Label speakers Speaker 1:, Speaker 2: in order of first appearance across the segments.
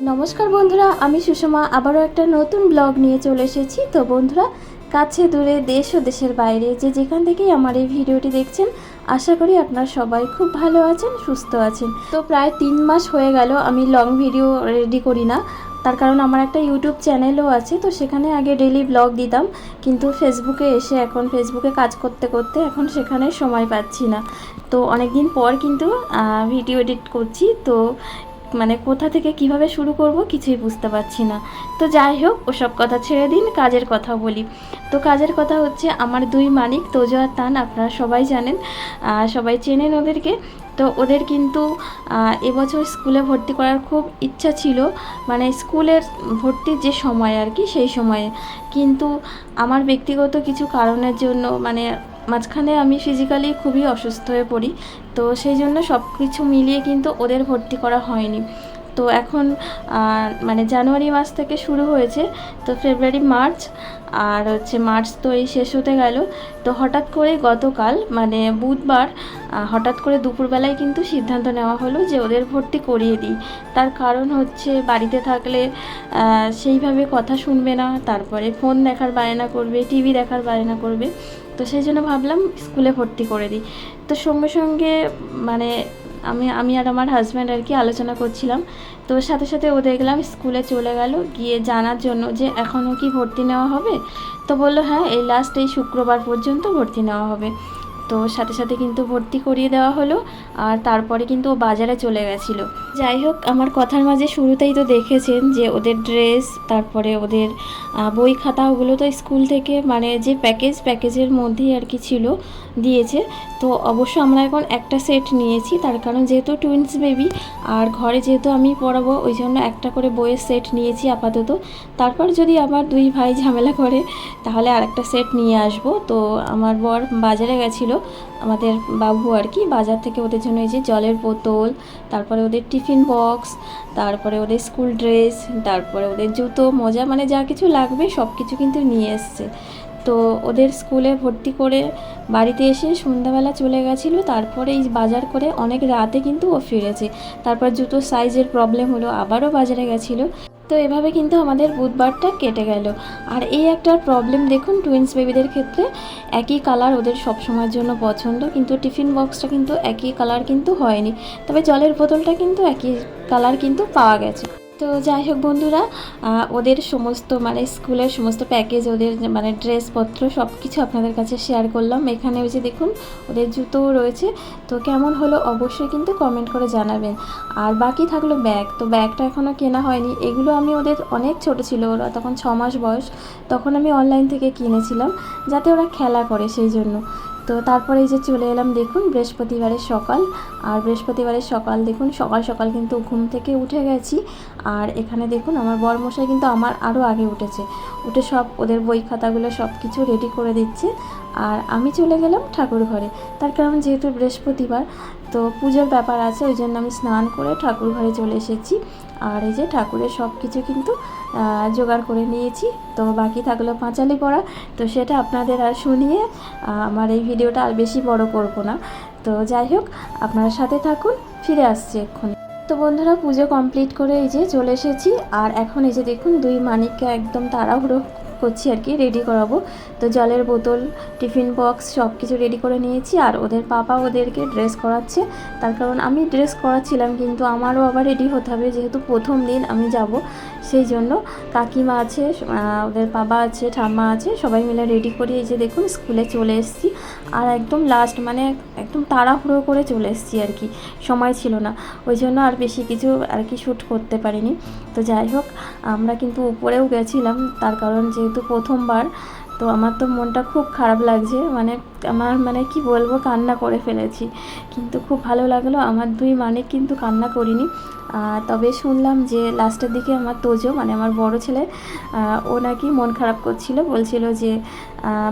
Speaker 1: নমস্কার বন্ধুরা, আমি সুষমা। আবারও একটা নতুন ব্লগ নিয়ে চলে এসেছি। তো বন্ধুরা, কাছে দূরে দেশ ও দেশের বাইরে যে যেখান থেকেই আমার এই ভিডিওটি দেখছেন, আশা করি আপনারা সবাই খুব ভালো আছেন, সুস্থ আছেন। তো প্রায় তিন মাস হয়ে গেল, আমি লং ভিডিও রেডি করি না। তার কারণ আমার একটা ইউটিউব চ্যানেলও আছে, তো সেখানে আগে ডেলি ব্লগ দিতাম। কিন্তু ফেসবুকে এসে এখন ফেসবুকে কাজ করতে করতে এখন সেখানে সময় পাচ্ছি না। তো অনেক দিন পর কিন্তু ভিডিও এডিট করছি। তো মানে কোথা থেকে কীভাবে শুরু করব কিছুই বুঝতে পারছি না। তো যাই হোক, ওসব কথা ছেড়ে দিন, কাজের কথা বলি। তো কাজের কথা হচ্ছে, আমার দুই মানিক তোজো আর তান, আপনারা সবাই জানেন সবাই চেনেন ওদেরকে। তো ওদের কিন্তু এবছর স্কুলে ভর্তি করার খুব ইচ্ছা ছিল মানে স্কুলের ভর্তির যে সময় আর কি, সেই সময়ে। কিন্তু আমার ব্যক্তিগত কিছু কারণের জন্য মানে মাঝখানে আমি ফিজিক্যালি খুবই অসুস্থ হয়ে পড়ি, তো সেই জন্য সব কিছু মিলিয়ে কিন্তু ওদের ভর্তি করা হয়নি। তো এখন মানে জানুয়ারি মাস থেকে শুরু হয়েছে, তো ফেব্রুয়ারি, মার্চ, আর হচ্ছে মার্চ তো এই শেষ হতে গেল, তো হঠাৎ করে গতকাল মানে বুধবার হঠাৎ করে দুপুরবেলায় কিন্তু সিদ্ধান্ত নেওয়া হলো যে ওদের ভর্তি করিয়ে দিই। তার কারণ হচ্ছে বাড়িতে থাকলে সেইভাবে কথা শুনবে না, তারপরে ফোন দেখার বায়না করবে, টিভি দেখার বায়না করবে, তো সেই জন্য ভাবলাম স্কুলে ভর্তি করে দিই। তো সঙ্গে সঙ্গে মানে আমি আমি আর আমার হাজব্যান্ড আর কি আলোচনা করছিলাম। তো সাথে সাথে ও দেখলাম স্কুলে চলে গেল, গিয়ে জানার জন্য যে এখনও কি ভর্তি নেওয়া হবে। তো বলল হ্যাঁ এই লাস্ট এই শুক্রবার পর্যন্ত ভর্তি নেওয়া হবে। তো সাথে সাথে কিন্তু ভর্তি করিয়ে দেওয়া হলো আর তারপরে কিন্তু ও বাজারে চলে গেছিল। যাই হোক, আমার কথার মাঝে শুরুতেই তো দেখেছেন যে ওদের ড্রেস, তারপরে ওদের বই খাতা, ওগুলো তো স্কুল থেকে মানে যে প্যাকেজ, প্যাকেজের মধ্যেই আর কি ছিল, দিয়েছে। তো অবশ্য আমরা এখন একটা সেট নিয়েছি, তার কারণ যেহেতু টুইন্স বেবি, আর ঘরে যেহেতু আমি পড়াবো ওই জন্য একটা করে বইয়ের সেট নিয়েছি আপাতত। তারপর যদি আবার দুই ভাই ঝামেলা করে, তাহলে আরেকটা সেট নিয়ে আসব। তো আমার বর বাজারে গেছিল আমাদের বাবু আর কি বাজার থেকে ওদের জন্য এই যে জলের বোতল, তারপরে ওদের টিফিন বক্স, তারপরে ওদের স্কুল ড্রেস, তারপরে ওদের জুতো, মোজা মানে যা কিছু লাগবে সব কিছু কিন্তু নিয়ে এসছে। তো ওদের স্কুলে ভর্তি করে বাড়িতে এসে সন্ধ্যাবেলা চলে গেছিল, তারপরে এই বাজার করে অনেক রাতে কিন্তু ও ফিরেছে। তারপর জুতোর সাইজের প্রবলেম হলো, আবারও বাজারে গেছিল। তো এভাবে কিন্তু আমাদের বুধবারটা কেটে গেল। আর এই একটা প্রবলেম দেখুন টুইন্স বেবিদের ক্ষেত্রে একই কালার ওদের সব সময়ের জন্য পছন্দ, কিন্তু টিফিন বক্সটা কিন্তু একই কালার কিন্তু হয়নি। তবে জলের বোতলটা কিন্তু একই কালার কিন্তু পাওয়া গেছে। তো যাই হোক বন্ধুরা ওদের সমস্ত মানে স্কুলের সমস্ত প্যাকেজ ওদের মানে ড্রেসপত্র সব কিছু আপনাদের কাছে শেয়ার করলাম। এখানে ওই যে দেখুন, ওদের জুতোও রয়েছে। তো কেমন হলো অবশ্যই কিন্তু কমেন্ট করে জানাবেন। আর বাকি থাকল ব্যাগ তো ব্যাগটা এখনও কেনা হয়নি। এগুলো আমি ওদের অনেক ছোট ছিল, ওরা তখন ছ মাস বয়স। তখন আমি অনলাইন থেকে কিনেছিলাম, যাতে ওরা খেলা করে সেই জন্য। তো তারপরে এই যে চলে এলাম দেখুন, বৃহস্পতিবারের সকাল। আর বৃহস্পতিবারের সকাল দেখুন, সকাল সকাল কিন্তু ঘুম থেকে উঠে গেছি। আর এখানে দেখুন, আমার বরমশাই কিন্তু আমার আরও আগে উঠেছে। উঠে সব ওদের বই খাতাগুলো সব কিছু রেডি করে দিচ্ছে। আর আমি চলে গেলাম ঠাকুর ঘরে তার কারণ যেহেতু বৃহস্পতিবার তো পুজোর ব্যাপার আছে, ওই জন্য আমি স্নান করে ঠাকুর ঘরে চলে এসেছি। আর এই যে ঠাকুরের সব কিছু কিন্তু জোগাড় করে নিয়েছি। তো বাকি থাকল পাঁচালি পড়া। তো সেটা আপনাদের আর শুনিয়ে আমার এই ভিডিওটা আর বেশি বড় করব না। তো যাই হোক, আপনারা সাথে থাকুন, ফিরে আসছি এক্ষুনি। তো বন্ধুরা, পুজো কমপ্লিট করে এই যে চলে এসেছি। আর এখন এই যে দেখুন, দুই মানিককে একদম তাড়াহুড়ো করছি আর কি রেডি করাবো। তো জলের বোতল, টিফিন বক্স সব কিছু রেডি করে নিয়েছি আর ওদের পাপা ওদেরকে ড্রেস করাচ্ছে। তার কারণ আমি ড্রেস করাচ্ছিলাম কিন্তু আমারও আবার রেডি হতে হবে, যেহেতু প্রথম দিন আমি যাব। সেই জন্য কাকিমা আছে ওদের বাবা আছে, ঠাম্মা আছে, সবাই মিলে রেডি করে এই যে দেখুন স্কুলে চলে এসেছি। আর একদম লাস্ট মানে একদম তাড়াহুড়ো করে চলে এসেছি আর কি। সময় ছিল না। ওই জন্য আর বেশি কিছু আর কি শ্যুট করতে পারিনি। তো যাই হোক, আমরা কিন্তু উপরেও গেছিলাম। তার কারণ যেহেতু প্রথমবার তো আমার তো মনটা খুব খারাপ লাগছে মানে আমার মানে কি বলব, কান্না করে ফেলেছি। কিন্তু খুব ভালো লাগল, আমার দুই মানে কিন্তু কান্না করিনি। তবে শুনলাম যে লাস্টের দিকে আমার তোজো মানে আমার বড় ছেলে ও নাকি মন খারাপ করছিল, বলছিল যে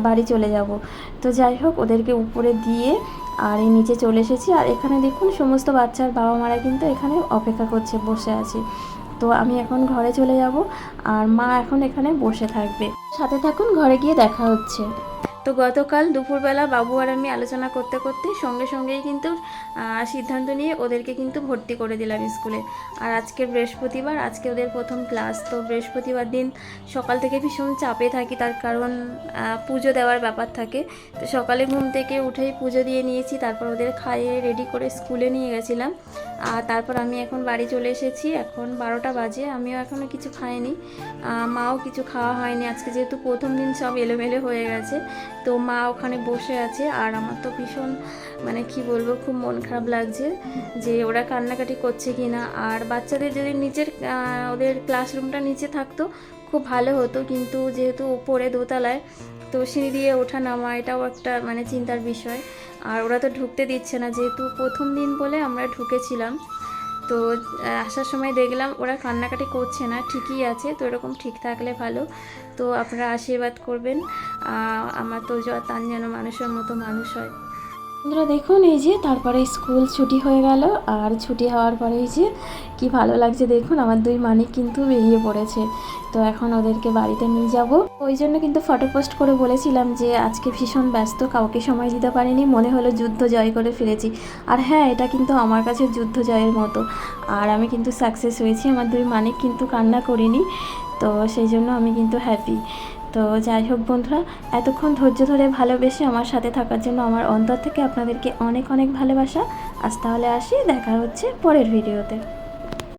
Speaker 1: বাড়ি চলে যাব। তো যাই হোক, ওদেরকে উপরে দিয়ে আর এই নিচে চলে এসেছি। আর এখানে দেখুন, সমস্ত বাচ্চার বাবা মারা কিন্তু এখানে অপেক্ষা করছে, বসে আছে। তো আমি এখন ঘরে চলে যাব আর মা এখন এখানে বসে থাকবে। সাথে থাকুন, ঘরে গিয়ে দেখা হচ্ছে। তো গতকাল দুপুরবেলা বাবু আর আমি আলোচনা করতে করতে সঙ্গে সঙ্গেই কিন্তু সিদ্ধান্ত নিয়ে ওদেরকে কিন্তু ভর্তি করে দিলাম স্কুলে। আর আজকে বৃহস্পতিবার, আজকে ওদের প্রথম ক্লাস। তো বৃহস্পতিবার দিন সকাল থেকে ভীষণ চাপে থাকি, তার কারণ পুজো দেওয়ার ব্যাপার থাকে। তো সকালে ঘুম থেকে উঠেই পুজো দিয়ে নিয়েছি, তারপর ওদের খাইয়ে রেডি করে স্কুলে নিয়ে গেছিলাম। আর তারপর আমি এখন বাড়ি চলে এসেছি, এখন বারোটা বাজে, আমিও এখনও কিছু খাইনি। মাও কিছু খাওয়া হয়নি, আজকে যেহেতু প্রথম দিন সব এলোমেলো হয়ে গেছে। তো মা ওখানে বসে আছে আর আমার তো ভীষণ মানে কি বলব, খুব মন খারাপ লাগছে যে ওরা কান্নাকাটি করছে কি না আর বাচ্চাদের যদি নিচের ওদের ক্লাসরুমটা নিচে থাকতো, খুব ভালো হতো। কিন্তু যেহেতু উপরে দোতলায়, তো সিঁড়ি দিয়ে ওঠা নামা, এটাও একটা মানে চিন্তার বিষয়। আর ওরা তো ঢুকতে দিচ্ছে না। যেহেতু প্রথম দিন বলে আমরা ঢুকেছিলাম তো আসার সময় দেখলাম ওরা কান্নাকাটি করছে না, ঠিকই আছে, তো এরকম ঠিক থাকলে ভালো। তো আপনারা আশীর্বাদ করবেন আমার তো তান যেন মানুষের মতো মানুষ হয়। বন্ধুরা দেখুন, এই যে তারপরে স্কুল ছুটি হয়ে গেল। আর ছুটি হওয়ার পরে এই যে কি ভালো লাগছে দেখুন, আমার দুই মানিক কিন্তু বেরিয়ে পড়েছে। তো এখন ওদেরকে বাড়িতে নিয়ে যাব। ওই জন্য কিন্তু ফটো পোস্ট করে বলেছিলাম যে, আজকে ভীষণ ব্যস্ত, কাউকে সময় দিতে পারিনি, মনে হলো যুদ্ধ জয় করে ফিরেছি। আর হ্যাঁ এটা কিন্তু আমার কাছে যুদ্ধ জয়ের মতো। আর আমি কিন্তু সাকসেস হয়েছি, আমার দুই মানিক কিন্তু কান্না করিনি। তো সেই জন্য আমি কিন্তু হ্যাপি তো যাই হোক বন্ধুরা, এতক্ষণ ধৈর্য ধরে ভালোবেসে আমার সাথে থাকার জন্য আমার অন্তর থেকে আপনাদেরকে অনেক অনেক ভালোবাসা। আজ তাহলে আসি, দেখা হচ্ছে পরের ভিডিওতে